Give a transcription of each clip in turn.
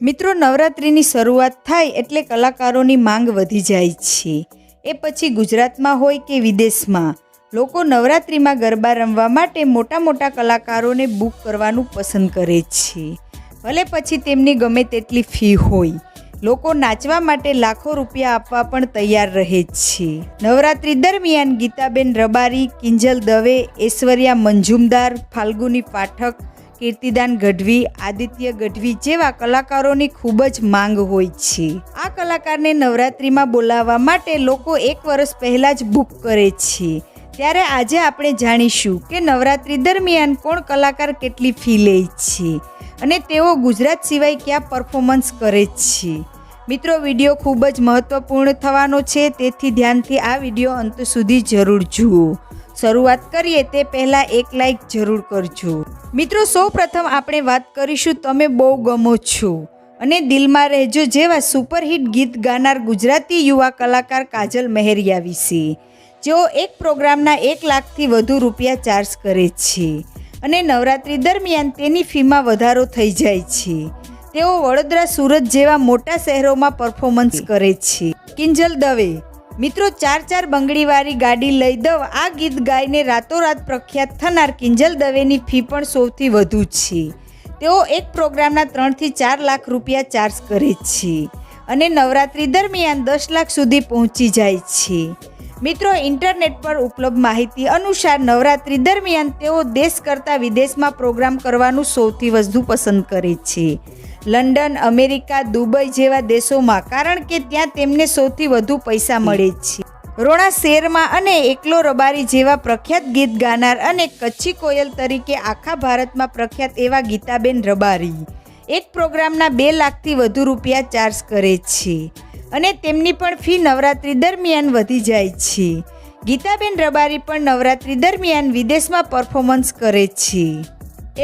મિત્રો, નવરાત્રિની શરૂઆત થાય એટલે કલાકારોની માંગ વધી જાય છે. એ પછી ગુજરાતમાં હોય કે વિદેશમાં, લોકો નવરાત્રિમાં ગરબા રમવા માટે મોટા મોટા કલાકારોને બુક કરવાનું પસંદ કરે છે. ભલે પછી તેમની ગમે તેટલી ફી હોય, લોકો નાચવા માટે લાખો રૂપિયા આપવા પણ તૈયાર રહે છે. નવરાત્રિ દરમિયાન ગીતાબેન રબારી, કિંજલ દવે, ઐશ્વર્યા મંજુમદાર, ફાલ્ગુની પાઠક કીર્તિદાન ગઢવી, આદિત્ય ગઢવી જેવા કલાકારોની ખૂબ જ માંગ હોય છે. આ કલાકારને નવરાત્રિમાં બોલાવવા માટે લોકો એક વર્ષ પહેલાં જ બુક કરે છે. ત્યારે આજે આપણે જાણીશું કે નવરાત્રિ દરમિયાન કોણ કલાકાર કેટલી ફી લે છે અને તેઓ ગુજરાત સિવાય ક્યાં પરફોર્મન્સ કરે છે. મિત્રો, વીડિયો ખૂબ જ મહત્વપૂર્ણ થવાનો છે, તેથી ધ્યાનથી આ વીડિયો અંત સુધી જરૂર જુઓ. શરૂઆત કરીએ તે પહેલાં એક લાઈક જરૂર કરજો. મિત્રો સૌ પ્રથમ આપણે વાત કરીશું, તમે બહુ ગમો છો. અને દિલમાં રહેજો, જેવા સુપરહિટ ગીત ગાનાર ગુજરાતી યુવા કલાકાર કાજલ મહેરિયા વિશે. જેઓ એક પ્રોગ્રામના એક લાખથી વધુ રૂપિયા ચાર્જ કરે છે અને નવરાત્રિ દરમિયાન તેની ફીમાં વધારો થઈ જાય છે. તેઓ વડોદરા, સુરત જેવા મોટા શહેરોમાં પરફોર્મન્સ કરે છે. કિંજલ દવે મિત્રો, ચાર ચાર બંગડીવાળી ગાડી લઈ દવ. આ ગીત ગાઈને રાતોરાત પ્રખ્યાત થનાર કિંજલ દવેની ફી પણ સૌથી વધુ છે. તેઓ એક પ્રોગ્રામના ત્રણથી ચાર લાખ રૂપિયા ચાર્જ કરે છે અને નવરાત્રી દરમિયાન દસ લાખ સુધી પહોંચી જાય છે. મિત્રો, ઇન્ટરનેટ પર ઉપલબ્ધ માહિતી અનુસાર નવરાત્રિ દરમિયાન તેઓ દેશ કરતાં વિદેશમાં પ્રોગ્રામ કરવાનું સૌથી વધુ પસંદ કરે છે. લંડન, અમેરિકા, દુબઈ જેવા દેશોમાં, કારણ કે ત્યાં તેમને સૌથી વધુ પૈસા મળે છે. રોણા શેરમાં અને એકલો રબારી જેવા પ્રખ્યાત ગીત ગાનાર અને કચ્છી કોયલ તરીકે આખા ભારતમાં પ્રખ્યાત એવા ગીતાબેન રબારી. એક પ્રોગ્રામના બે લાખથી વધુ રૂપિયા ચાર્જ કરે છે. અને તેમની પણ ફી નવરાત્રિ દરમિયાન વધી જાય છે. ગીતાબેન રબારી પણ નવરાત્રિ દરમિયાન વિદેશમાં પરફોર્મન્સ કરે છે.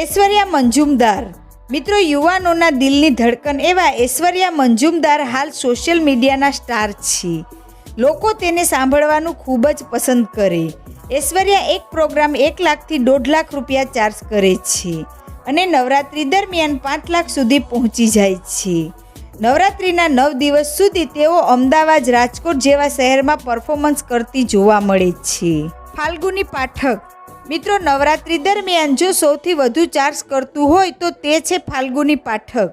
ઐશ્વર્યા મંજુમદાર. મિત્રો, યુવાનોના દિલની ધડકન એવા ઐશ્વર્યા મંજુમદાર હાલ સોશિયલ મીડિયાના સ્ટાર છે. લોકો તેને સાંભળવાનું ખૂબ જ પસંદ કરે. ઐશ્વર્યા એક પ્રોગ્રામ એક લાખથી દોઢ લાખ રૂપિયા ચાર્જ કરે છે અને નવરાત્રિ દરમિયાન પાંચ લાખ સુધી પહોંચી જાય છે. નવરાત્રિના નવ દિવસ સુધી તેઓ અમદાવાદ રાજકોટ જેવા શહેરમાં પરફોર્મન્સ કરતી જોવા મળે છે. ફાલ્ગુની પાઠક. મિત્રો, નવરાત્રિ દરમિયાન જો સૌથી વધુ ચાર્જ કરતું હોય તો તે છે ફાલ્ગુની પાઠક.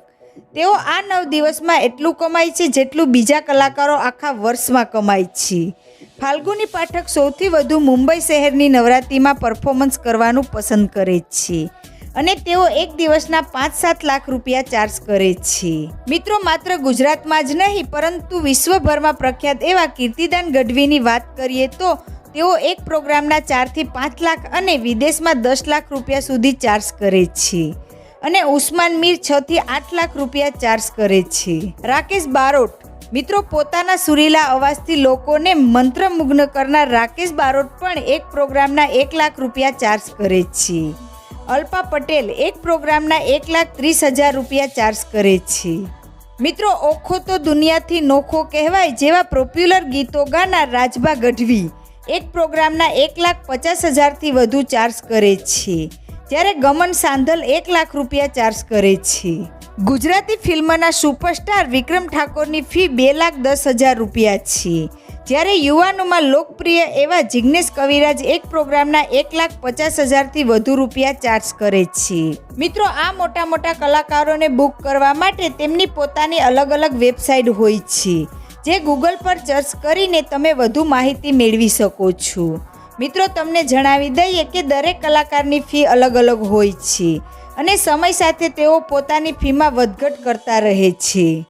તેઓ આ નવ દિવસમાં એટલું કમાય છે જેટલું બીજા કલાકારો આખા વર્ષમાં કમાય છે. ફાલ્ગુની પાઠક સૌથી વધુ મુંબઈ શહેરની નવરાત્રિમાં પરફોર્મન્સ કરવાનું પસંદ કરે છે. અને તેઓ એક દિવસના પાંચ સાત લાખ રૂપિયા ચાર્જ કરે છે. મિત્રો, માત્ર ગુજરાતમાં જ નહીં, પરંતુ વિશ્વભરમાં પ્રખ્યાત એવા કીર્તિદાન ગઢવીની વાત કરીએ તો તેઓ એક પ્રોગ્રામના ચારથી પાંચ લાખ અને વિદેશમાં દસ લાખ રૂપિયા સુધી ચાર્જ કરે છે અને ઉસ્માન મીર છ થી આઠ લાખ રૂપિયા ચાર્જ કરે છે. રાકેશ બારોટ, મિત્રો, પોતાના સુરીલા અવાજથી લોકોને મંત્રમુગ્ન કરનાર રાકેશ બારોટ પણ એક પ્રોગ્રામના એક લાખ રૂપિયા ચાર્જ કરે છે. અલ્પા પટેલ એક પ્રોગ્રામના એક લાખ ત્રીસ હજાર રૂપિયા ચાર્જ કરે છે. મિત્રો, ઓખો તો દુનિયાથી નોખો કહેવાય જેવા પોપ્યુલર ગીતો ગાનાર રાજભા ગઢવી એક પ્રોગ્રામના એક લાખ પચાસ હજારથી વધુ ચાર્જ કરે છે. જ્યારે ગમન સાંધલ એક લાખ રૂપિયા ચાર્જ કરે છે. ગુજરાતી ફિલ્મના સુપરસ્ટાર વિક્રમ ઠાકોરની ફી બે લાખ દસ હજાર રૂપિયા છે. જ્યારે યુવાનોમાં લોકપ્રિય એવા જિગ્નેશ કવિરાજ એક પ્રોગ્રામના એક લાખ પચાસ હજારથી વધુ રૂપિયા ચાર્જ કરે છે. મિત્રો, આ મોટા મોટા કલાકારોને બુક કરવા માટે તેમની પોતાની અલગ અલગ વેબસાઇટ હોય છે, જે ગૂગલ પર સર્ચ કરીને તમે વધુ માહિતી મેળવી શકો છો. મિત્રો, તમને જણાવી દઈએ કે દરેક કલાકારની ફી અલગ અલગ હોય છે અને સમય સાથે તેઓ પોતાની ફીમાં વધઘટ કરતા રહે છે.